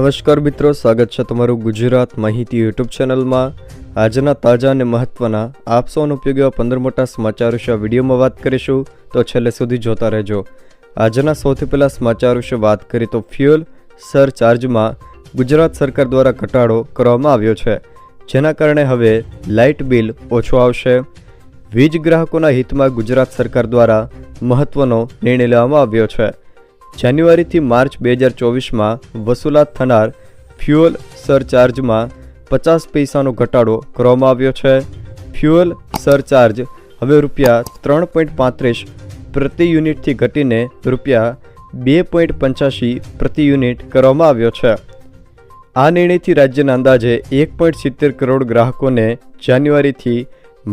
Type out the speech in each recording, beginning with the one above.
નમસ્કાર મિત્રો, સ્વાગત છે તમારું ગુજરાત માહિતી યુટ્યુબ ચેનલમાં. આજના તાજા અને મહત્વના, આપ સૌનો ઉપયોગી એવા પંદર મોટા સમાચાર વિશે વિડીયોમાં વાત કરીશું. તો છેલ્લે સુધી જોતા રહેજો. આજના સૌથી પહેલાં સમાચાર વિશે વાત કરીએ તો ફ્યુઅલ સરચાર્જમાં ગુજરાત સરકાર દ્વારા ઘટાડો કરવામાં આવ્યો છે. જેના કારણે હવે લાઇટ બિલ ઓછું આવશે. વીજ ગ્રાહકોના હિતમાં ગુજરાત સરકાર દ્વારા મહત્વનો નિર્ણય લેવામાં આવ્યો છે. જાન્યુઆરીથી માર્ચ બે હજાર ચોવીસમાં વસૂલાત થનાર ફ્યુઅલ સરચાર્જમાં પચાસ પૈસાનો ઘટાડો કરવામાં આવ્યો છે. ફ્યુઅલ સરચાર્જ હવે રૂપિયા ત્રણ પોઈન્ટ પાંત્રીસ પ્રતિ યુનિટથી ઘટીને રૂપિયા બે પોઈન્ટ પંચ્યાસી પ્રતિ યુનિટ કરવામાં આવ્યો છે. આ નિર્ણયથી રાજ્યના અંદાજે એક પોઈન્ટ સિત્તેર કરોડ ગ્રાહકોને જાન્યુઆરીથી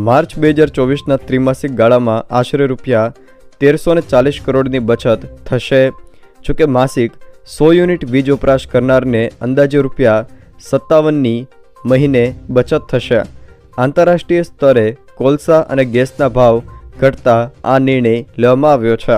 માર્ચ બે હજાર ચોવીસના ત્રિમાસિક ગાળામાં આશરે રૂપિયા તેરસો ચાલીસ કરોડની બચત થશે. જોકે માસિક સો યુનિટ વીજ વપરાશ કરનારને અંદાજે રૂપિયા સત્તાવનની મહિને બચત થશે. આંતરરાષ્ટ્રીય સ્તરે કોલસા અને ગેસના ભાવ ઘટતા આ નિર્ણય લેવામાં આવ્યો છે.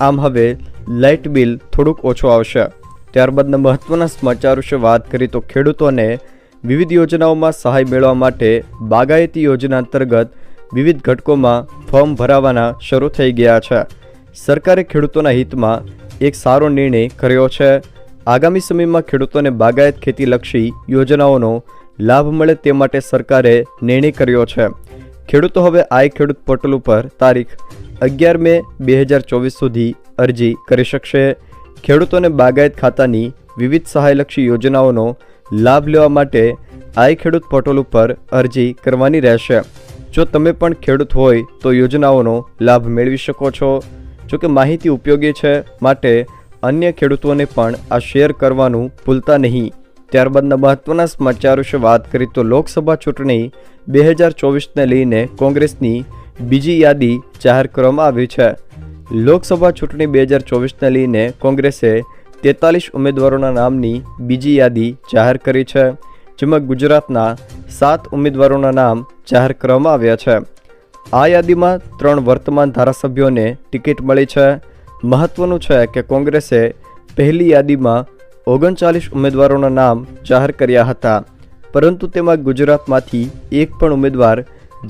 આમ હવે લાઇટ બિલ થોડુંક ઓછું આવશે. ત્યારબાદના મહત્વના સમાચાર વિશે વાત કરી તો ખેડૂતોને વિવિધ યોજનાઓમાં સહાય મેળવવા માટે બાગાયતી યોજના અંતર્ગત વિવિધ ઘટકોમાં ફોર્મ ભરાવાના શરૂ થઈ ગયા છે. સરકારે ખેડૂતોના હિતમાં એક સારો નિર્ણય કર્યો છે. આગામી સમયમાં ખેડૂતોને બાગાયત ખેતીલક્ષી યોજનાઓનો લાભ મળે તે માટે સરકારે નિર્ણય કર્યો છે. ખેડૂતો હવે આઈ ખેડૂત પોર્ટલ ઉપર તારીખ અગિયાર મે બે હજાર ચોવીસ સુધી અરજી કરી શકશે. ખેડૂતોને બાગાયત ખાતાની વિવિધ સહાયલક્ષી યોજનાઓનો લાભ લેવા માટે આઈ ખેડૂત પોર્ટલ ઉપર અરજી કરવાની રહેશે. જો તમે પણ ખેડૂત હોય તો યોજનાઓનો લાભ મેળવી શકો છો. જો કે માહિતી ઉપયોગી છે માટે અન્ય ખેડૂતોને પણ આ શેર કરવાનું ભૂલતા નહીં. ત્યારબાદના મહત્વના સમાચાર વિશે વાત કરી તો લોકસભા ચૂંટણી બે હજાર ચોવીસને લઈને કોંગ્રેસની બીજી યાદી જાહેર કરવામાં આવી છે. લોકસભા ચૂંટણી બે હજાર ચોવીસને લઈને કોંગ્રેસે તેતાલીસ ઉમેદવારોના નામની બીજી યાદી જાહેર કરી છે, જેમાં ગુજરાતના સાત ઉમેદવારોના નામ જાહેર કરવામાં આવ્યા છે. આ યાદીમાં ત્રણ વર્તમાન ધારાસભ્યોને ટિકિટ મળી છે. મહત્વનું છે કે કોંગ્રેસે પહેલી યાદીમાં ઓગણચાલીસ ઉમેદવારોના નામ જાહેર કર્યા હતા. પરંતુ તેમાં ગુજરાતમાંથી એક પણ ઉમેદવાર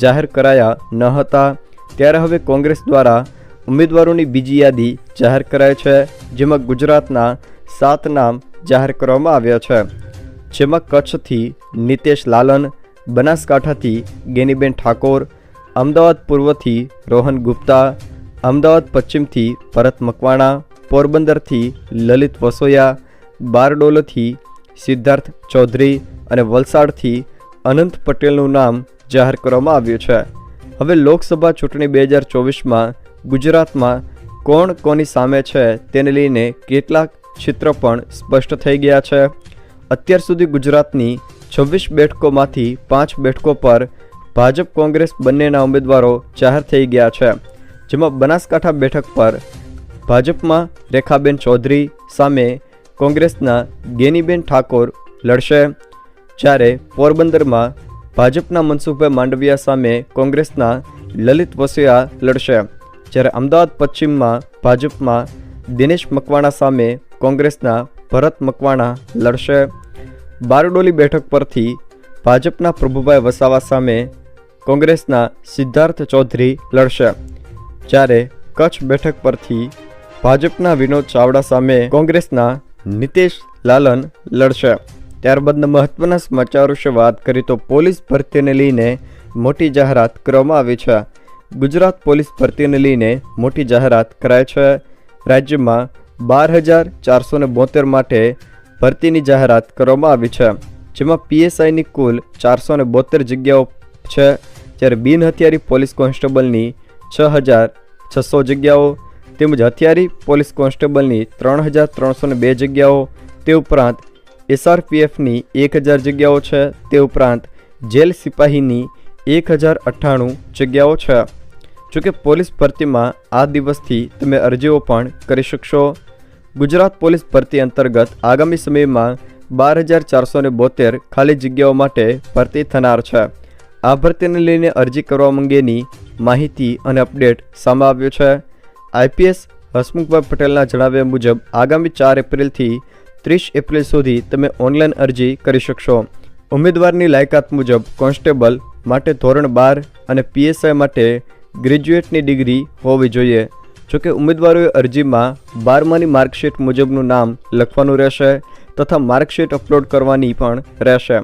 જાહેર કરાયા ન હતા. ત્યારે હવે કોંગ્રેસ દ્વારા ઉમેદવારોની બીજી યાદી જાહેર કરાઈ છે, જેમાં ગુજરાતના સાત નામ જાહેર કરવામાં આવ્યા છે. જેમાં કચ્છથી નિતેશ લાલન, બનાસકાંઠાથી ગેનીબેન ઠાકોર અમદાવાદ પૂર્વથી રોહન ગુપ્તા, અમદાવાદ પશ્ચિમથી ભરત મકવાણા, પોરબંદરથી લલિત વસોયા, બારડોલથી સિદ્ધાર્થ ચૌધરી અને વલસાડથી અનંત પટેલનું નામ જાહેર કરવામાં આવ્યું છે. હવે લોકસભા ચૂંટણી બે હજાર ચોવીસમાં ગુજરાતમાં કોણ કોની સામે છે તેને લઈને કેટલાક ચિત્ર પણ સ્પષ્ટ થઈ ગયા છે. અત્યાર સુધી ગુજરાતની છવ્વીસ બેઠકોમાંથી પાંચ બેઠકો પર ભાજપ કોંગ્રેસ બંનેના ઉમેદવારો જાહેર થઈ ગયા છે, જેમાં બનાસકાંઠા બેઠક પર ભાજપમાં રેખાબેન ચૌધરી સામે કોંગ્રેસના ગેનીબેન ઠાકોર લડશે, જ્યારે પોરબંદરમાં ભાજપના મનસુખભાઈ માંડવિયા સામે કોંગ્રેસના લલિત વસિયા લડશે, જ્યારે અમદાવાદ પશ્ચિમમાં ભાજપમાં દિનેશ મકવાણા સામે કોંગ્રેસના ભરત મકવાણા લડશે. બારડોલી બેઠક પરથી ભાજપના પ્રભુભાઈ વસાવા સામે કોંગ્રેસના સિદ્ધાર્થ ચૌધરી લડશે. જ્યારે કચ્છ બેઠક પરથી ભાજપના વિનોદ ચાવડા સામે કોંગ્રેસના નિતેશ લાલન લડશે. ત્યારબાદના મહત્વના સમાચાર વિશે વાત કરીએ તો પોલીસ ભરતીને લઈને મોટી જાહેરાત કરવામાં આવી છે. ગુજરાત પોલીસ ભરતીને લઈને મોટી જાહેરાત કરાય છે. રાજ્યમાં બાર હજાર ચારસો ને બોતેર માટે ભરતીની જાહેરાત કરવામાં આવી છે, જેમાં પીએસઆઈની કુલ ચારસો ને બોતેર જગ્યાઓ છે. જ્યારે બિન હથિયારી પોલીસ કોન્સ્ટેબલની છ હજાર છસો જગ્યાઓ તેમજ હથિયારી પોલીસ કોન્સ્ટેબલની ત્રણ હજાર ત્રણસો બે જગ્યાઓ, તે ઉપરાંત એસઆરપીએફની એક હજાર જગ્યાઓ છે, તે ઉપરાંત જેલ સિપાહીની એક હજાર અઠ્ઠાણું જગ્યાઓ છે. જોકે પોલીસ ભરતીમાં આ દિવસથી તમે અરજીઓ પણ કરી શકશો. ગુજરાત પોલીસ ભરતી અંતર્ગત આગામી સમયમાં બાર હજાર ચારસો બોતેર ખાલી જગ્યાઓ માટે ભરતી થનાર છે. આ લઈને અરજી કરવા અંગેની માહિતી અને અપડેટ સામે આવ્યો છે. આઈપીએસ હસમુખભાઈ પટેલના જણાવ્યા મુજબ, આગામી ચાર એપ્રિલથી ત્રીસ એપ્રિલ સુધી તમે ઓનલાઈન અરજી કરી શકશો. ઉમેદવારની લાયકાત મુજબ, કોન્સ્ટેબલ માટે ધોરણ બાર અને પીએસઆઈ માટે ગ્રેજ્યુએટની ડિગ્રી હોવી જોઈએ. જોકે ઉમેદવારોએ અરજીમાં બારમાની માર્કશીટ મુજબનું નામ લખવાનું રહેશે તથા માર્કશીટ અપલોડ કરવાની પણ રહેશે.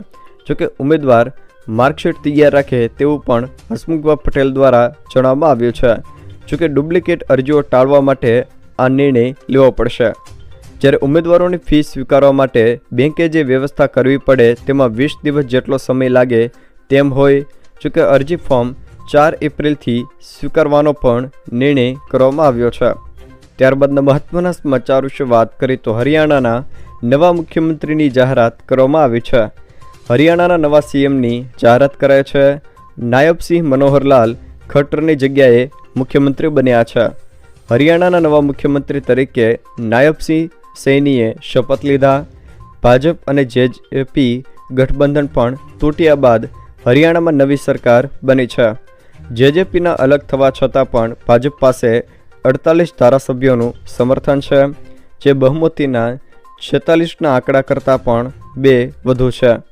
જોકે ઉમેદવાર માર્કશીટ તૈયાર રાખે તેવું પણ હસમુખભાઈ પટેલ દ્વારા જણાવવામાં આવ્યું છે. જોકે ડુપ્લિકેટ અરજીઓ ટાળવા માટે આ નિર્ણય લેવો પડશે. જ્યારે ઉમેદવારોની ફી સ્વીકારવા માટે બેંકે જે વ્યવસ્થા કરવી પડે તેમાં વીસ દિવસ જેટલો સમય લાગે તેમ હોય, જોકે અરજી ફોર્મ ચાર એપ્રિલથી સ્વીકારવાનો પણ નિર્ણય કરવામાં આવ્યો છે. ત્યારબાદના મહત્વના સમાચાર વિશે વાત કરીએ તો હરિયાણાના નવા મુખ્યમંત્રીની જાહેરાત કરવામાં આવી છે. હરિયાણાના નવા સીએમની જાહેરાત કરાય છે. નાયબસિંહ મનોહરલાલ ખટ્ટરની જગ્યાએ મુખ્યમંત્રી બન્યા છે. હરિયાણાના નવા મુખ્યમંત્રી તરીકે નાયબસિંહ સૈનીએ શપથ લીધા. ભાજપ અને જેજેપી ગઠબંધન પણ તૂટ્યા બાદ હરિયાણામાં નવી સરકાર બની છે. જેજેપીના અલગ થવા છતાં પણ ભાજપ પાસે અડતાલીસ ધારાસભ્યોનું સમર્થન છે, જે બહુમતીના છેતાલીસના આંકડા કરતાં પણ બે વધુ છે.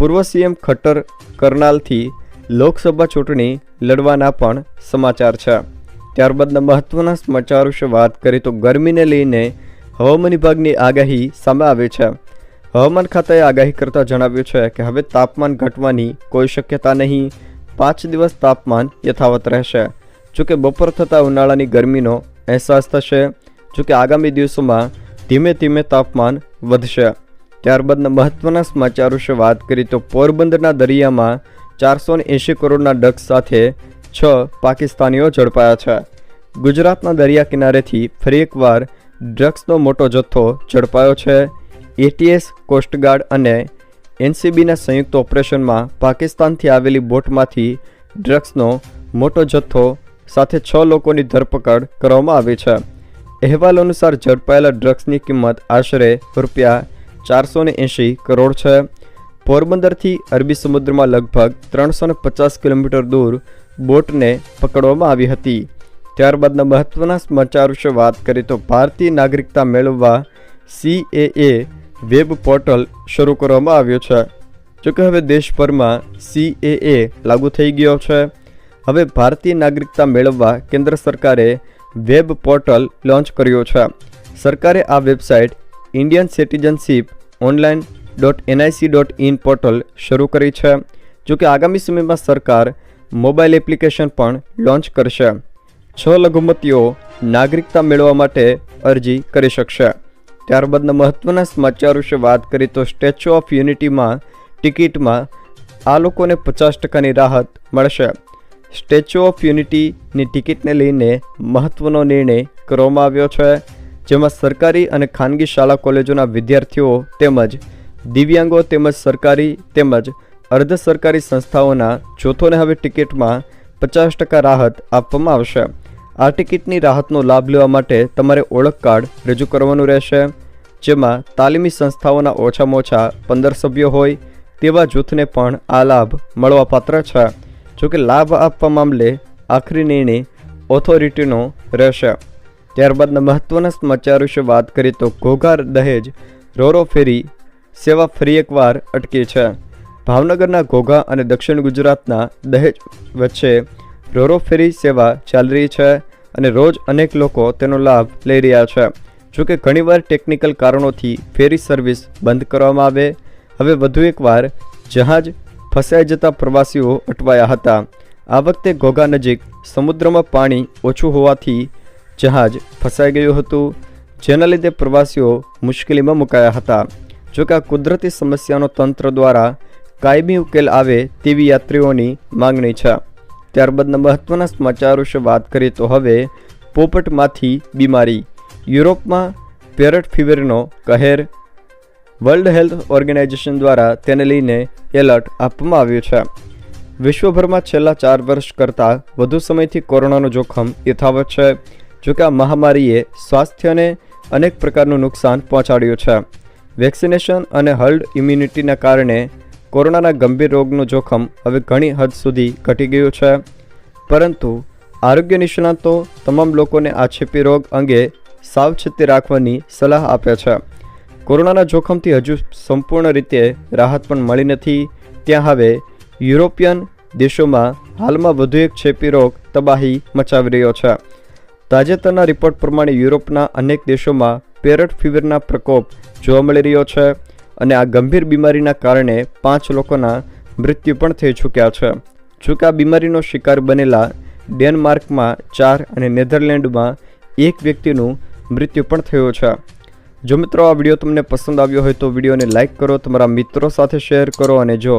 પૂર્વ સીએમ ખટ્ટર કરનાલથી લોકસભા ચૂંટણી લડવાના પણ સમાચાર છે. ત્યારબાદના મહત્વના સમાચાર વિશે વાત કરીએ તો ગરમીને લઈને હવામાન વિભાગની આગાહી સામે આવી છે. હવામાન ખાતાએ આગાહી કરતાં જણાવ્યું છે કે હવે તાપમાન ઘટવાની કોઈ શક્યતા નહીં. પાંચ દિવસ તાપમાન યથાવત રહેશે. જોકે બપોર થતાં ઉનાળાની ગરમીનો અહેસાસ થશે. જોકે આગામી દિવસોમાં ધીમે ધીમે તાપમાન વધશે. ત્યારબાદના મહત્વના સમાચાર વિશે વાત કરીએ તો પોરબંદરના દરિયામાં ચારસો એંશી કરોડના ડગ સાથે છ પાકિસ્તાનીઓ ઝડપાયા છે. ગુજરાતના દરિયા કિનારેથી ફરી એકવાર ડ્રગ્સનો મોટો જથ્થો ઝડપાયો છે. એટીએસ કોસ્ટગાર્ડ અને એનસીબીના સંયુક્ત ઓપરેશનમાં પાકિસ્તાનથી આવેલી બોટમાંથી ડ્રગ્સનો મોટો જથ્થો સાથે છ લોકોની ધરપકડ કરવામાં આવી છે. અહેવાલ અનુસાર ઝડપાયેલા ડ્રગ્સની કિંમત આશરે રૂપિયા ચારસો ને એંશી કરોડ છે. પોરબંદરથી અરબી સમુદ્રમાં લગભગ ત્રણસો ને પચાસ કિલોમીટર દૂર બોટને પકડવામાં આવી હતી. ત્યારબાદના મહત્વના સમાચાર વિશે વાત કરીએ તો ભારતીય નાગરિકતા મેળવવા સીએએ વેબ પોર્ટલ શરૂ કરવામાં આવ્યું છે. જોકે હવે દેશભરમાં સીએએ લાગુ થઈ ગયો છે. હવે ભારતીય નાગરિકતા મેળવવા કેન્દ્ર સરકારે વેબ પોર્ટલ લોન્ચ કર્યો છે. સરકારે આ website Indian citizenship online dot NIC dot in portal શરૂ કરી છે જોકે આગામી સમયમાં સરકાર મોબાઈલ એપ્લિકેશન પણ લોન્ચ કરશે. છ લઘુમતીઓ નાગરિકતા મેળવવા માટે અરજી કરી શકશે. ત્યારબાદના મહત્ત્વના સમાચાર વિશે વાત કરીએ તો સ્ટેચ્યુ ઓફ યુનિટીમાં ટિકિટમાં આ લોકોને પચાસ ટકાની રાહત મળશે. સ્ટેચ્યુ ઓફ યુનિટીની ટિકિટને લઈને મહત્ત્વનો નિર્ણય કરવામાં આવ્યો છે. જેમાં સરકારી અને ખાનગી શાળા કોલેજોના વિદ્યાર્થીઓ તેમજ દિવ્યાંગો તેમજ સરકારી તેમજ અર્ધ સરકારી સંસ્થાઓના જૂથોને હવે ટિકિટમાં પચાસ ટકા રાહત આપવામાં આવશે. આ ટિકિટની રાહતનો લાભ લેવા માટે તમારે ઓળખ કાર્ડ રજૂ કરવાનું રહેશે, જેમાં તાલીમી સંસ્થાઓના ઓછામાં ઓછા પંદર સભ્યો હોય તેવા જૂથને પણ આ લાભ મળવાપાત્ર છે. જોકે લાભ આપવા મામલે આખરી નિર્ણય ઓથોરિટીનો રહેશે. ત્યારબાદના મહત્વના સમાચાર વિશે વાત કરીએ તો ઘોઘા દહેજ, રોરો ફેરી, સેવા ફરી એકવાર અટકી છે. ભાવનગરના ઘોઘા અને દક્ષિણ ગુજરાતના દહેજ વચ્ચે રોરો ફેરી સેવા ચાલી રહી છે અને રોજ અનેક લોકો તેનો લાભ લઈ રહ્યા છે. જોકે ઘણીવાર ટેકનિકલ કારણોથી ફેરી સર્વિસ બંધ કરવામાં આવે. હવે વધુ એકવાર જહાજ ફસાઈ જતા પ્રવાસીઓ અટવાયા હતા. આ વખતે ઘોઘા નજીક સમુદ્રમાં પાણી ઓછું હોવાથી જહાજ ફસાઈ ગયું હતું. જેના લીધે પ્રવાસીઓ મુશ્કેલીમાં મુકાયા હતા. જોકે આ કુદરતી સમસ્યાનો તંત્ર દ્વારા કાયમી ઉકેલ આવે તેવી યાત્રીઓની માંગણી છે. ત્યારબાદના મહત્વના સમાચાર વિશે વાત કરીએ તો હવે પોપટમાંથી બીમારી. યુરોપમાં પેરટ ફીવરનો કહેર વર્લ્ડ હેલ્થ ઓર્ગેનાઇઝેશન દ્વારા તેને લઈને એલર્ટ આપવામાં આવ્યું છે. વિશ્વભરમાં છેલ્લા ચાર વર્ષ કરતાં વધુ સમયથી કોરોનાનું જોખમ યથાવત છે. જોકે આ મહામારીએ સ્વાસ્થ્યને અનેક પ્રકારનું નુકસાન પહોંચાડ્યું છે. વેક્સિનેશન અને હર્ડ ઇમ્યુનિટીના કારણે કોરોનાના ગંભીર રોગનું જોખમ હવે ઘણી હદ સુધી ઘટી ગયું છે. પરંતુ આરોગ્ય નિષ્ણાતો તમામ લોકોને આ ચેપી રોગ અંગે સાવચેતી રાખવાની સલાહ આપે છે. કોરોનાના જોખમથી હજુ સંપૂર્ણ રીતે રાહત પણ મળી નથી. ત્યાં હવે યુરોપિયન દેશોમાં હાલમાં વધુ એક ચેપી રોગ તબાહી મચાવી રહ્યો છે. તાજેતરના રિપોર્ટ પ્રમાણે યુરોપના અનેક દેશોમાં પેરટ ફીવરના પ્રકોપ જોવા મળી રહ્યો છે અને આ ગંભીર બીમારીના કારણે પાંચ લોકોના મૃત્યુ પણ થઈ ચૂક્યા છે. જોકે આ બીમારીનો શિકાર બનેલા ડેનમાર્કમાં ચાર અને નેધરલેન્ડમાં એક વ્યક્તિનું મૃત્યુ પણ થયું છે. જો મિત્રો આ વીડિયો તમને પસંદ આવ્યો હોય તો વિડીયોને લાઇક કરો, તમારા મિત્રો સાથે શેર કરો અને જો